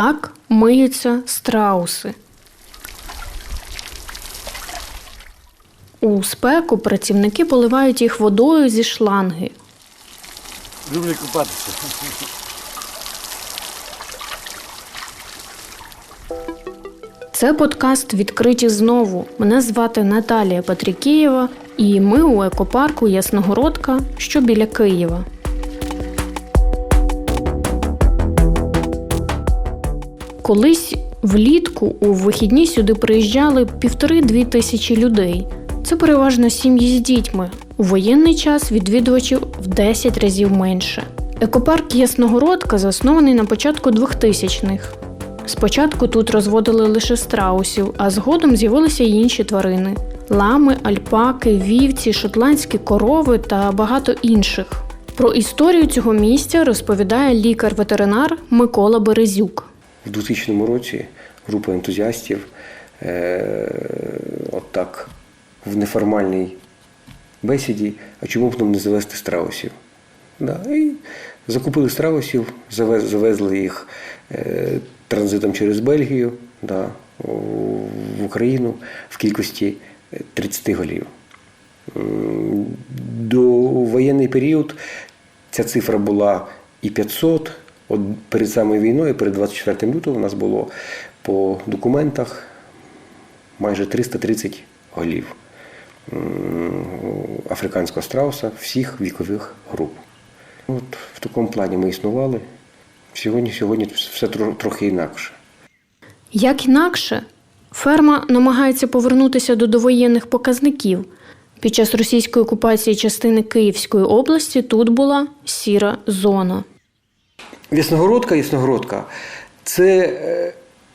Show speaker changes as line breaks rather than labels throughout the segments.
Так миються страуси. У спеку працівники поливають їх водою зі шланги.
Люблю купатися.
Це подкаст відкриті знову. Мене звати Наталія Патрікієва, і ми у екопарку Ясногородка, що біля Києва. Колись влітку у вихідні сюди приїжджали півтори-дві тисячі людей. Це переважно сім'ї з дітьми. У воєнний час відвідувачів в 10 разів менше. Екопарк Ясногородка заснований на початку 2000-х. Спочатку тут розводили лише страусів, а згодом з'явилися й інші тварини: лами, альпаки, вівці, шотландські корови та багато інших. Про історію цього місця розповідає лікар-ветеринар Микола Березюк.
У 2000 році група ентузіастів е, от так в неформальній бесіді, а чому б нам не завести страусів? Да, і закупили страусів, завез, завезли їх е, транзитом через Бельгію да, в Україну в кількості е, 30 голів. До воєнний період ця цифра була і 500. От перед самою війною, перед 24 лютого, у нас було по документах майже 330 голів африканського страуса всіх вікових груп. От в такому плані ми існували. Сьогодні, сьогодні все трохи інакше.
Як інакше, ферма намагається повернутися до довоєнних показників. Під час російської окупації частини Київської області тут була сіра зона.
Ясногородка, Ясногородка це е,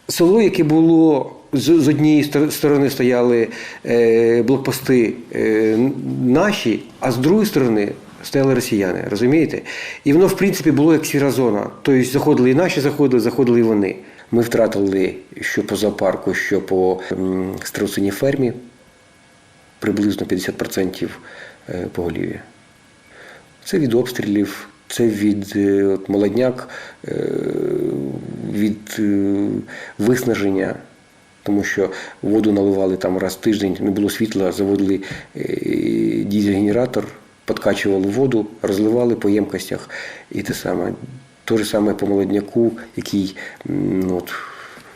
село, яке було з, однієї сторони стояли е, блокпости е, наші, а з другої сторони стояли росіяни, розумієте? І воно, в принципі, було як сіра зона. Тобто заходили і наші, заходили, заходили і вони. Ми втратили що по зоопарку, що по страусиній фермі приблизно 50% е, поголів'я. Це від обстрілів, це від е, от, молодняк, е, від е, виснаження, тому що воду наливали там раз в тиждень, не було світла, заводили дізель-генератор, подкачували воду, розливали по ємкостях і те саме. Те ж саме по молодняку, який ну, от,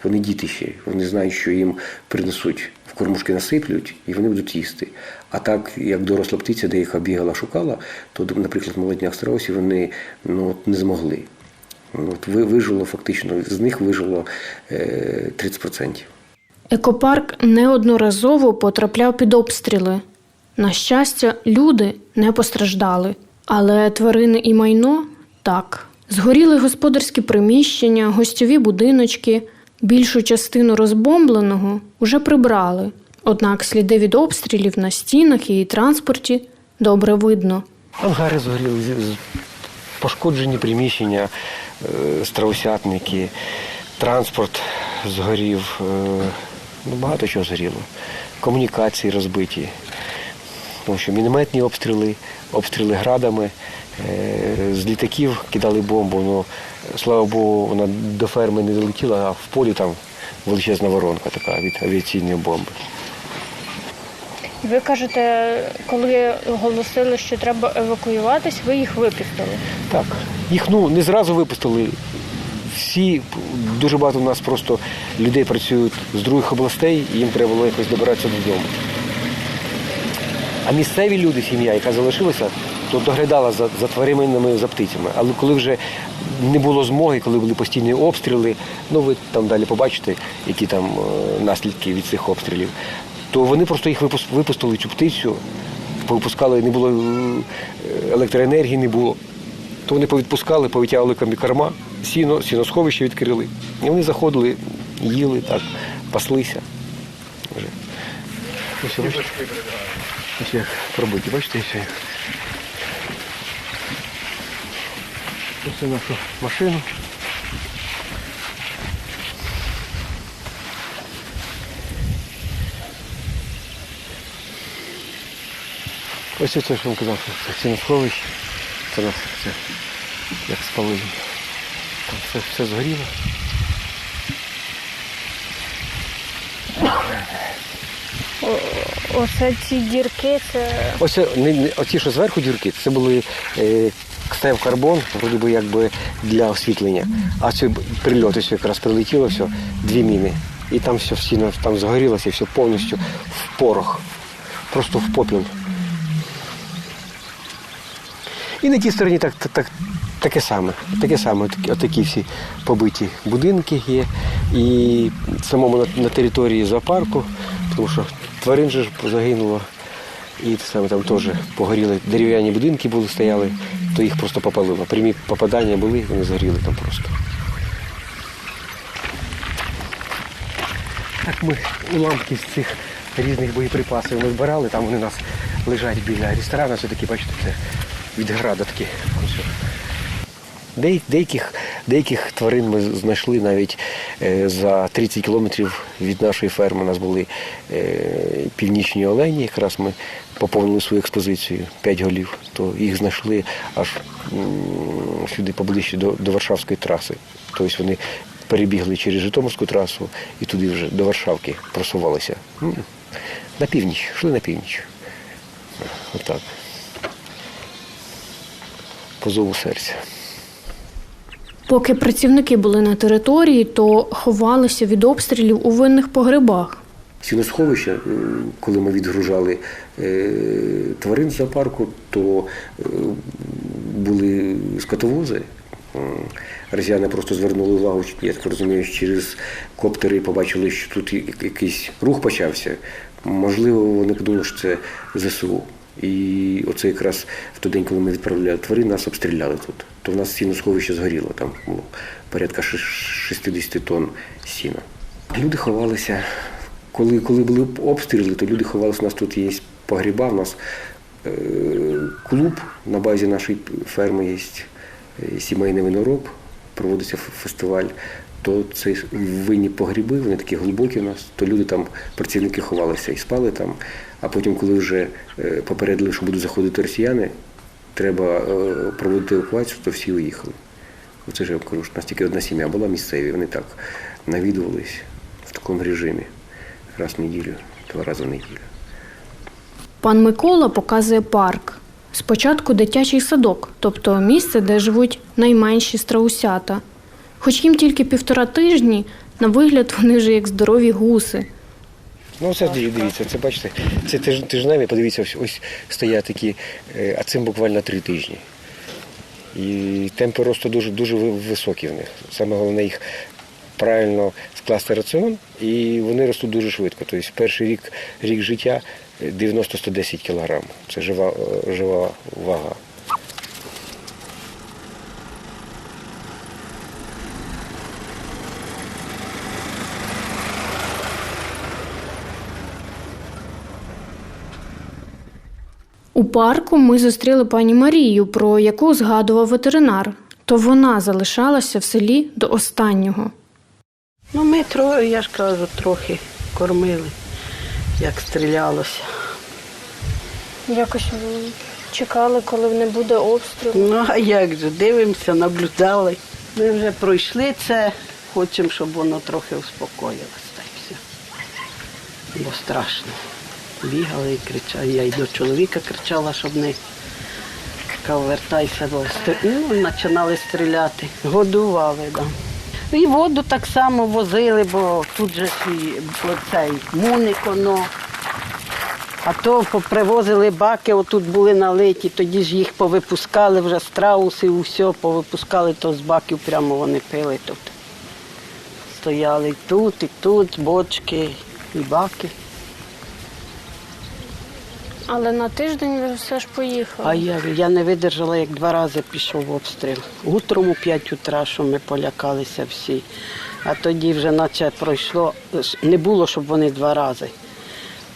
вони діти ще, вони знають, що їм принесуть в кормушки насиплють, і вони будуть їсти. А так, як доросла птиця, де їх бігала, шукала, то, наприклад, молодняк страусів вони ну, не змогли. От, вижило фактично, з них вижило е, 30%.
Екопарк неодноразово потрапляв під обстріли. На щастя, люди не постраждали, але тварини і майно так. Згоріли господарські приміщення, гостьові будиночки. Більшу частину розбомбленого уже прибрали. Однак сліди від обстрілів на стінах і транспорті добре видно.
Ангари згоріли, пошкоджені приміщення, е, страусятники, транспорт згорів, е, ну, багато чого згоріло. Комунікації розбиті. Тому що мінометні обстріли, обстріли градами, е, з літаків кидали бомбу. Ну, слава Богу, вона до ферми не долетіла, а в полі там величезна воронка така від авіаційної бомби.
Ви кажете, коли оголосили, що треба евакуюватись, ви їх випустили.
Так, їх ну не зразу випустили. Всі дуже багато у нас просто людей працюють з других областей, і їм треба було якось добиратися додому. А місцеві люди, сім'я, яка залишилася, то доглядала за, за тваринами, за птицями. Але коли вже не було змоги, коли були постійні обстріли, ну ви там далі побачите, які там е, наслідки від цих обстрілів, то вони просто їх випус- випустили цю птицю, повипускали, не було е, електроенергії, не було. То вони повідпускали, повитягували камі- корма, сіно, сіносховище відкрили. І вони заходили, їли так, паслися. Вже. Ось, бачите? Ось як пробиті, бачите, ось як. Ось нашу машину. Ось це, що він казав, що це сіносховище, це нас все як спалили. Там все, все згоріло.
О, оце ці дірки, це.
Ось е, не, не- оці, що зверху дірки, це були е, ксев карбон, вроді би якби для освітлення. А це б- прильот ось якраз прилетіло, все, дві міни. І там все всі там згорілося, все повністю в порох. Просто в попіл. І на тій стороні так, так, так, таке саме. Таке саме, Отакі- всі побиті будинки є. І самому на, на території зоопарку, тому що тварин же загинуло. І саме там теж погоріли дерев'яні будинки були, стояли, то їх просто попалило. Прямі попадання були, вони згоріли там просто. Так ми уламки з цих різних боєприпасів ми збирали, там вони у нас лежать біля ресторану, все таки, бачите, це від града такі. Деяких, деяких тварин ми знайшли навіть е, за 30 кілометрів від нашої ферми. У нас були е, північні олені, якраз ми поповнили свою експозицію 5 голів, то їх знайшли аж сюди поближче до, до Варшавської траси. Тобто вони перебігли через Житомирську трасу і туди вже до Варшавки просувалися. На північ, йшли на північ. Отак. По зову серця.
Поки працівники були на території, то ховалися від обстрілів у винних погребах.
Сіносховище, м, коли ми відгружали е, тварин з зоопарку, то е, були скотовози. Росіяни просто звернули увагу, я так розумію, через коптери побачили, що тут якийсь рух почався. Можливо, вони подумали, що це ЗСУ. І оце якраз в той день, коли ми відправляли тварин, нас обстріляли тут. То в нас сіносховище згоріло, там було порядка ши- 60 тонн сіна. Люди ховалися коли, коли були обстріли, то люди ховалися. У нас тут є погріба, у нас е, клуб на базі нашої ферми є е, сімейний винороб, проводиться фестиваль. То це винні погріби, вони такі глибокі у нас, то люди там, працівники ховалися і спали там. А потім, коли вже е, попередили, що будуть заходити росіяни, треба е, проводити евакуацію, то всі уїхали. Оце ж я кажу, що у нас тільки одна сім'я була місцеві, вони так навідувались в такому режимі раз в неділю, два рази в неділю.
Пан Микола показує парк. Спочатку дитячий садок, тобто місце, де живуть найменші страусята. Хоч їм тільки півтора тижні, на вигляд вони вже як здорові гуси.
Ну, це дивіться, це бачите, це тижневі, подивіться, ось, ось стоять такі, е, а цим буквально три тижні. І темпи росту дуже, дуже високі в них. Саме головне їх правильно скласти раціон, і вони ростуть дуже швидко. Тобто перший рік, рік життя е, 90-110 кг. Це жива, е, жива вага.
У парку ми зустріли пані Марію, про яку згадував ветеринар. То вона залишалася в селі до останнього.
Ну, ми троє, я ж кажу, трохи кормили, як стрілялося.
якось чекали, коли не буде обстрілу.
Ну, а як же, дивимося, наблюдали. Ми вже пройшли це, хочемо, щоб воно трохи успокоїлося. Так все. Бо страшно. Бігали і кричали. Я й до чоловіка кричала, щоб не сказав, вертайся Ну, починали стріляти. Годували. Да. І воду так само возили, бо тут же і цей муник. А то привозили баки, отут були налиті, тоді ж їх повипускали вже страуси, усе повипускали, то з баків прямо вони пили тут. Стояли тут, і тут, бочки, і баки.
Але на тиждень все ж поїхали.
А я, я не видержала, як два рази пішов обстріл. Утром у 5 утра, що ми полякалися всі. А тоді вже наче пройшло, не було, щоб вони два рази.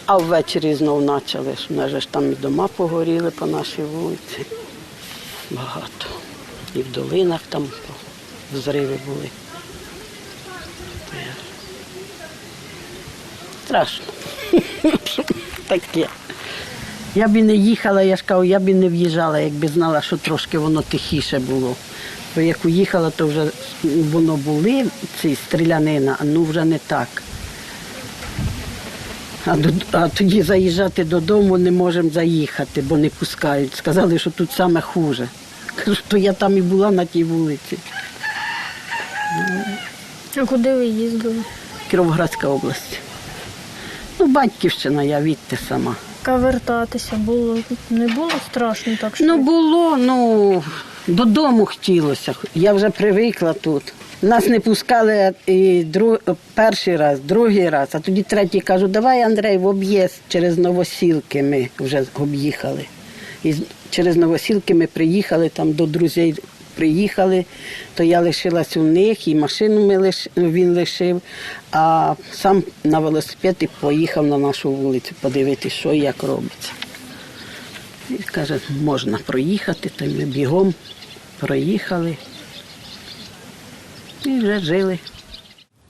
А ввечері знов почали. У нас ж там і дома погоріли по нашій вулиці. Багато. І в долинах там взриви були. Страшно. Таке. Я б і не їхала, я ж кажу, я б і не в'їжджала, якби знала, що трошки воно тихіше було. Бо як уїхала, то вже воно були, ці стрілянина, а ну вже не так. А, до- а тоді заїжджати додому не можемо заїхати, бо не пускають. Сказали, що тут саме хуже. Кажу, то я там і була на тій вулиці.
А куди ви їздили?
Кіровоградська область. Ну, батьківщина, я відти сама.
Вертатися було не було страшно так що
Ну було, ну додому хотілося. Я вже привикла тут. Нас не пускали і друг, перший раз, другий раз, а тоді третій кажу, давай Андрей в об'їзд через Новосілки ми вже об'їхали. І через Новосілки ми приїхали, там до друзів приїхали, то я лишилась у них, і машину ми лиш, він лишив, а сам на велосипеді поїхав на нашу вулицю подивитися, що і як робиться. І каже, можна проїхати, то ми бігом проїхали і вже жили.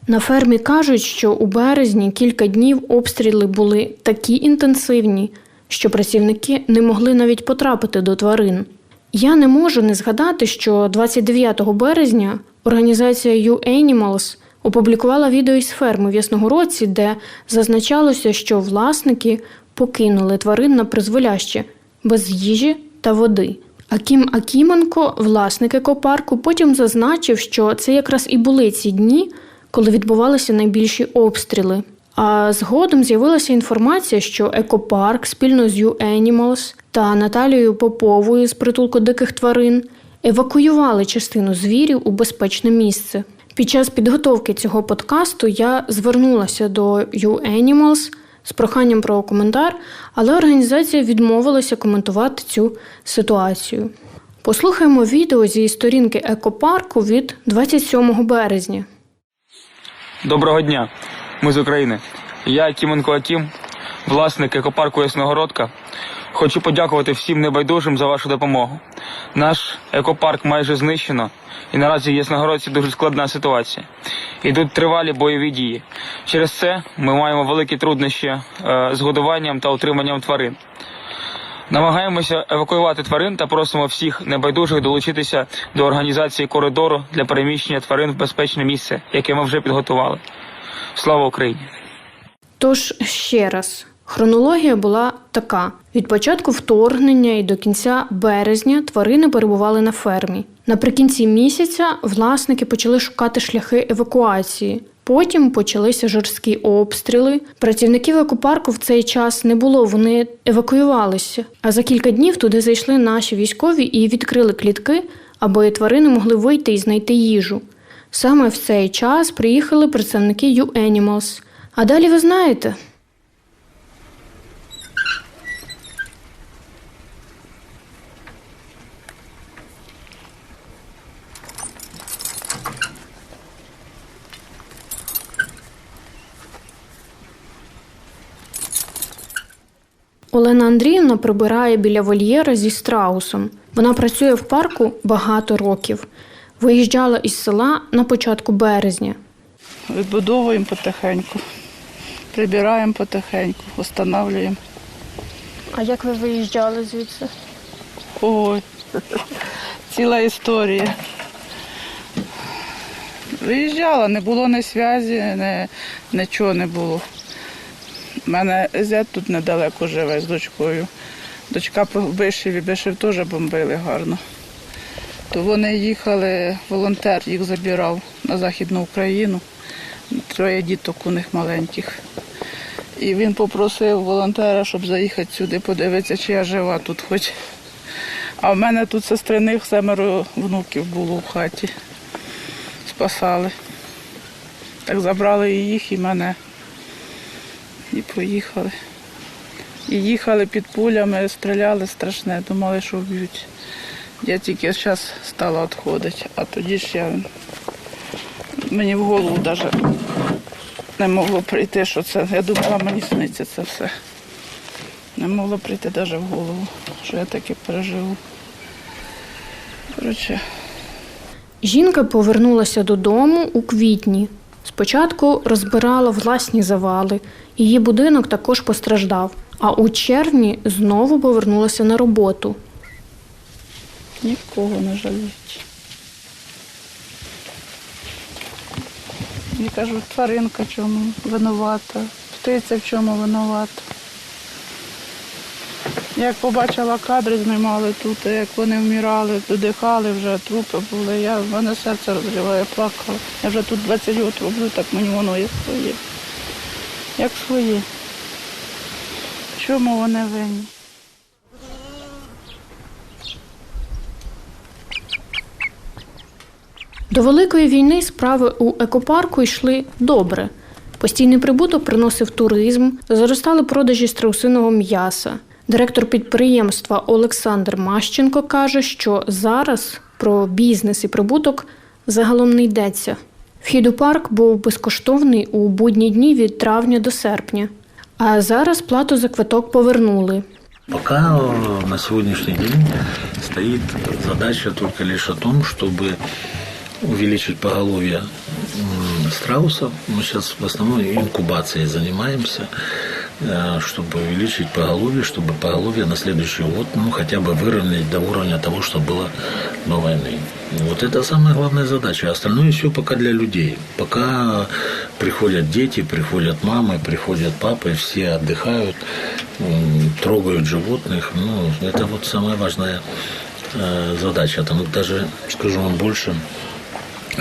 На фермі кажуть, що у березні кілька днів обстріли були такі інтенсивні, що працівники не могли навіть потрапити до тварин. Я не можу не згадати, що 29 березня організація U-Animals опублікувала відео із ферми в Ясногородці, де зазначалося, що власники покинули тварин на призволяще без їжі та води. Акім Акіменко, власник екопарку, потім зазначив, що це якраз і були ці дні, коли відбувалися найбільші обстріли. А згодом з'явилася інформація, що екопарк спільно з U-Animals та Наталією Поповою з притулку диких тварин евакуювали частину звірів у безпечне місце. Під час підготовки цього подкасту я звернулася до U-Animals з проханням про коментар, але організація відмовилася коментувати цю ситуацію. Послухаємо відео зі сторінки екопарку від 27 березня.
Доброго дня, ми з України. Я Кіменко Акім, власник екопарку Ясногородка. Хочу подякувати всім небайдужим за вашу допомогу. Наш екопарк майже знищено, і наразі в Ясногородці дуже складна ситуація. Ідуть тривалі бойові дії. Через це ми маємо великі труднощі е, з годуванням та утриманням тварин. Намагаємося евакуювати тварин та просимо всіх небайдужих долучитися до організації коридору для переміщення тварин в безпечне місце, яке ми вже підготували. Слава Україні!
Тож ще раз, хронологія була така: від початку вторгнення і до кінця березня тварини перебували на фермі. Наприкінці місяця власники почали шукати шляхи евакуації. Потім почалися жорсткі обстріли. Працівників екопарку в цей час не було, вони евакуювалися. А за кілька днів туди зайшли наші військові і відкрили клітки, аби тварини могли вийти і знайти їжу. Саме в цей час приїхали представники U-Animals. А далі ви знаєте. Олена Андріївна прибирає біля вольєра зі страусом. Вона працює в парку багато років. Виїжджала із села на початку березня.
Відбудовуємо потихеньку, прибираємо потихеньку, встановлюємо.
А як ви виїжджали звідси?
Ой, ціла історія. Виїжджала, не було ні зв'язі, ні, нічого не було. У мене зять тут недалеко живе з дочкою. Дочка по Бишеві, Бишев теж бомбили гарно. То вони їхали, волонтер їх забирав на Західну Україну. Троє діток у них маленьких. І він попросив волонтера, щоб заїхати сюди, подивитися, чи я жива тут хоч. А в мене тут сестриних семеро внуків було в хаті. Спасали. Так забрали і їх, і мене. І поїхали. І їхали під пулями, стріляли страшне, думали, що вб'ють. Я тільки зараз стала відходити, а тоді ж я мені в голову навіть не могло прийти, що це. Я думала, мені сниться це все. Не могло прийти навіть в голову, що я таке переживу. Коротше,
Жінка повернулася додому у квітні. Спочатку розбирала власні завали. Її будинок також постраждав. А у червні знову повернулася на роботу.
Нікого не жаліють. Я кажу, тваринка чому винувата. птиця в чому винувата. Як побачила кадри, знімали тут, як вони вмирали, дихали вже, трупи були. Я, в мене серце розриває, плакала. Я вже тут 20 років роблю, так мені воно як своє. Як своє. В чому вони винні?
До Великої війни справи у екопарку йшли добре. Постійний прибуток приносив туризм, зростали продажі страусиного м'яса. Директор підприємства Олександр Мащенко каже, що зараз про бізнес і прибуток загалом не йдеться. Вхід у парк був безкоштовний у будні дні від травня до серпня. А зараз плату за квиток повернули.
Пока э, на сегодняшний день стоит задача только лишь о том, чтобы увеличить поголовье страусов. Мы сейчас в основном инкубацией занимаемся, э, чтобы увеличить поголовье, чтобы поголовье на следующий год ну, хотя бы выровнять до уровня того, что было до войны. Вот это самая главная задача. Остальное все пока для людей. Пока приходят дети, приходят мамы, приходят папы, все отдыхают, трогают животных. Ну, это вот самая важная э, задача. Там даже, скажу вам больше,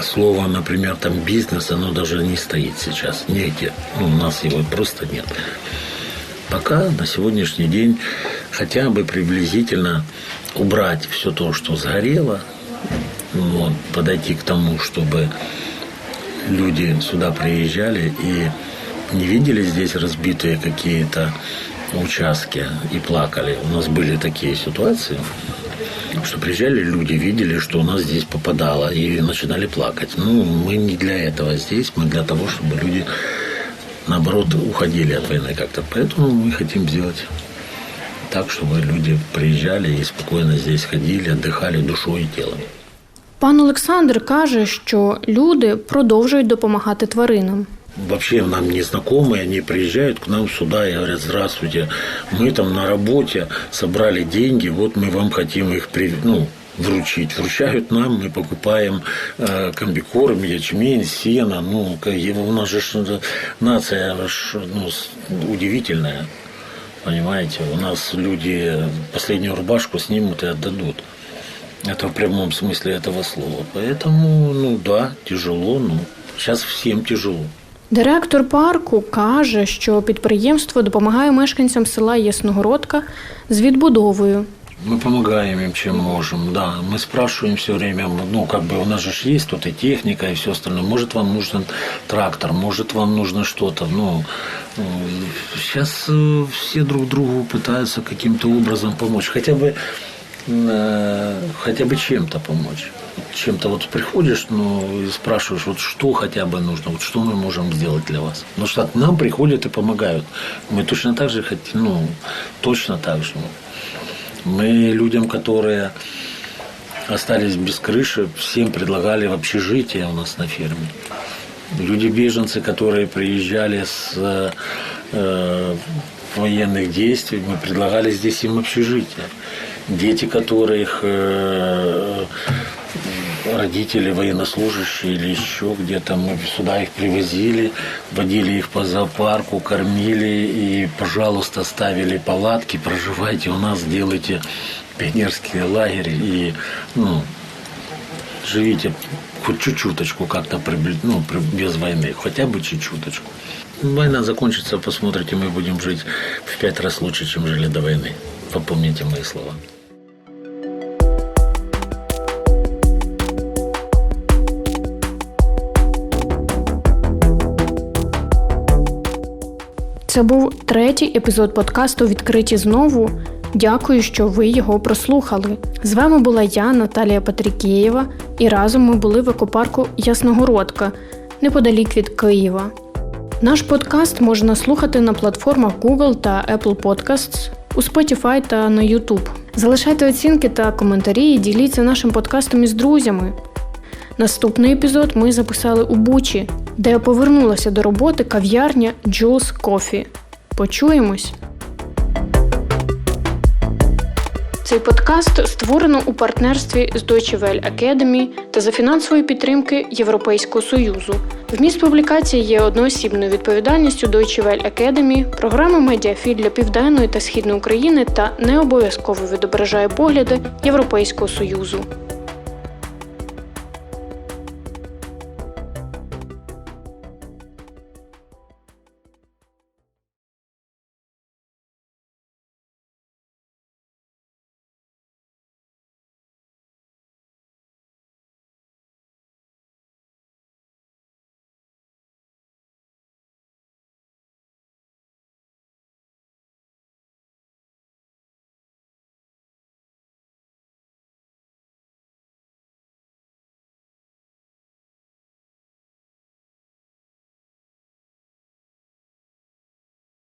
слово, например, там бизнес, оно даже не стоит сейчас нигде. Ну, у нас его просто нет. Пока на сегодняшний день хотя бы приблизительно убрать все то, что сгорело, вот, подойти к тому, чтобы люди сюда приезжали и не видели здесь разбитые какие-то участки и плакали. У нас были такие ситуации, что приезжали люди, видели, что у нас здесь попадало, и начинали плакать. Ну, мы не для этого здесь, мы для того, чтобы люди, наоборот, уходили от войны как-то. Поэтому мы хотим сделать так, чтобы люди приезжали и спокойно здесь ходили, отдыхали душой и телом.
Пан Олександр каже, що люди продовжують допомагати тваринам.
Вообще нам незнакомые, они приезжают к нам сюда и говорят, здравствуйте, мы там на работе собрали деньги, вот мы вам хотим их при, ну, вручить. Вручают нам, мы покупаем э, комбикорм, ячмень, сено. Ну, у нас же э, нация ну, удивительная. Понимаете, у нас люди последнюю рубашку снимут и отдадут. Это в прямом смысле этого слова. Поэтому, ну да, тяжело, ну, сейчас всем тяжело.
Директор парку каже, що підприємство допомагає мешканцям села Ясногородка з відбудовою.
Мы помогаем им, чем можем, да. Мы спрашиваем все время, ну, как бы у нас же ж есть тут и техника, и все остальное. Может, вам нужен трактор, может, вам нужно что-то. Ну, сейчас все друг другу пытаются каким-то образом помочь. Хотя бы, э, хотя бы чем-то помочь. Чем-то вот приходишь, ну, и спрашиваешь, вот что хотя бы нужно, вот что мы можем сделать для вас. Потому что нам приходят и помогают. Мы точно так же хотим, ну, точно так же. Мы людям, которые остались без крыши, всем предлагали в общежитие у нас на ферме. Люди-беженцы, которые приезжали с э, военных действий, мы предлагали здесь им общежитие. Дети, которых э, родители военнослужащие или еще где-то, мы сюда их привозили, водили их по зоопарку, кормили и, пожалуйста, ставили палатки, проживайте у нас, делайте пионерские лагеря и, ну, живите хоть чуть-чуточку как-то прибли- ну, без войны, хотя бы чуть-чуточку. Война закончится, посмотрите, мы будем жить в пять раз лучше, чем жили до войны. Попомните мои слова.
Це був третій епізод подкасту Відкриті знову. Дякую, що ви його прослухали. З вами була я, Наталія Патрікєєва, і разом ми були в екопарку Ясногородка неподалік від Києва. Наш подкаст можна слухати на платформах Google та Apple Podcasts, у Spotify та на YouTube. Залишайте оцінки та коментарі і діліться нашим подкастом із друзями. Наступний епізод ми записали у Бучі, де я повернулася до роботи кав'ярня Jules Coffee. Почуємось! Цей подкаст створено у партнерстві з Deutsche Welle Academy та за фінансової підтримки Європейського Союзу. Вміст публікації є одноосібною відповідальністю Deutsche Welle Academy, програми Медіафіль для Південної та Східної України та не обов'язково відображає погляди Європейського Союзу.